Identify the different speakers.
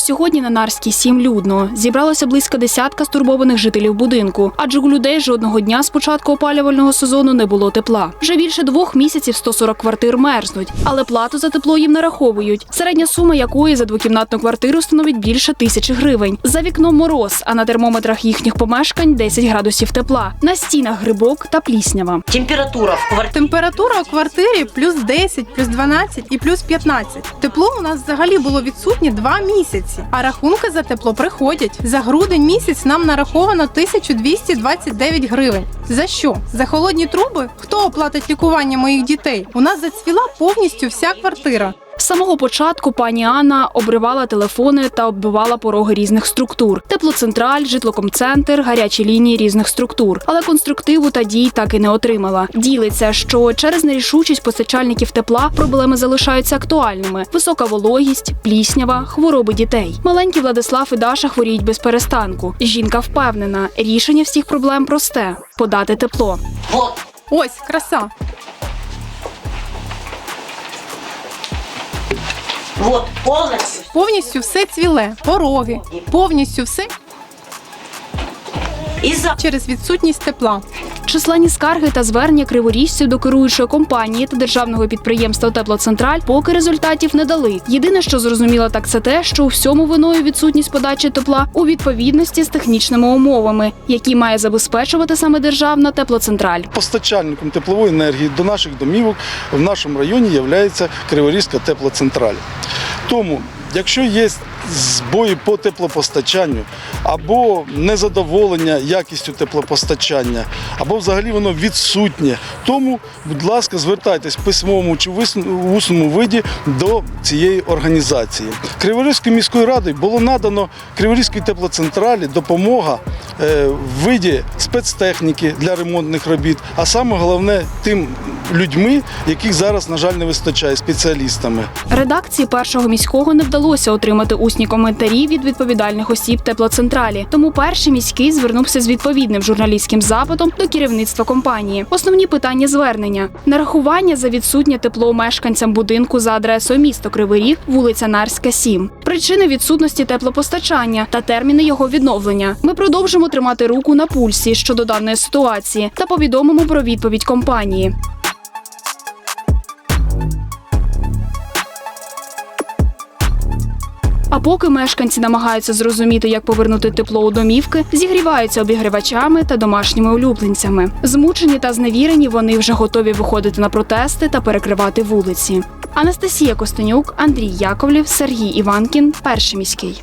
Speaker 1: Сьогодні на Нарській 7 людно. Зібралося близько десятка стурбованих жителів будинку, адже у людей жодного дня з початку опалювального сезону не було тепла. Вже більше двох місяців 140 квартир мерзнуть, але плату за тепло їм нараховують. Середня сума якої за двокімнатну квартиру становить більше тисячі гривень. За вікном мороз, а на термометрах їхніх помешкань 10 градусів тепла. На стінах грибок та пліснява.
Speaker 2: Температура в квартире.
Speaker 3: Температура у квартирі плюс 10, плюс 12 і плюс 15. Тепло у нас взагалі було відсутнє два місяці, а рахунки за тепло приходять. За грудень місяць нам нараховано 1229 гривень. За що? За холодні труби? Хто оплатить лікування моїх дітей? У нас зацвіла повністю вся квартира.
Speaker 1: З самого початку пані Анна обривала телефони та оббивала пороги різних структур: теплоцентраль, житлокомцентр, гарячі лінії різних структур. Але конструктиву та дій так і не отримала. Ділиться, що через нерішучість постачальників тепла проблеми залишаються актуальними: висока вологість, пліснява, хвороби дітей. Маленький Владислав і Даша хворіють без перестанку. Жінка впевнена, рішення всіх проблем просте подати тепло.
Speaker 3: Ось краса.
Speaker 2: Вот, полностью.
Speaker 3: Повністю все цвіле, пороги, повністю все
Speaker 2: І за
Speaker 3: через відсутність тепла.
Speaker 1: Численні скарги та звернення криворіжців до керуючої компанії та державного підприємства Теплоцентраль поки результатів не дали. Єдине, що зрозуміло, так це те, що у всьому виною відсутність подачі тепла у відповідності з технічними умовами, які має забезпечувати саме державна теплоцентраль.
Speaker 4: Постачальником теплової енергії до наших домівок в нашому районі є Криворізька теплоцентраль. Тому, якщо є збої по теплопостачанню або незадоволення якістю теплопостачання, або взагалі воно відсутнє, тому, будь ласка, звертайтесь в письмовому чи вис- усному виді до цієї організації. Криворізькою міською радою було надано Криворізькій теплоцентралі допомога е, в виді спецтехніки для ремонтних робіт, а саме головне тим людьми, яких зараз, на жаль, не вистачає спеціалістами.
Speaker 1: Редакції першого міського не вдалося отримати усні коментарі від відповідальних осіб теплоцентралі. Тому перший міський звернувся з відповідним журналістським запитом до керівництва компанії. Основні питання звернення: нарахування за відсутнє тепло мешканцям будинку за адресою місто Кривий Ріг, вулиця Нарська, 7. Причини відсутності теплопостачання та терміни його відновлення. Ми продовжимо тримати руку на пульсі щодо даної ситуації та повідомимо про відповідь компанії. А поки мешканці намагаються зрозуміти, як повернути тепло у домівки, зігріваються обігрівачами та домашніми улюбленцями. Змучені та зневірені, вони вже готові виходити на протести та перекривати вулиці. Анастасія Костенюк, Андрій Яковлів, Сергій Іванкін, перший міський.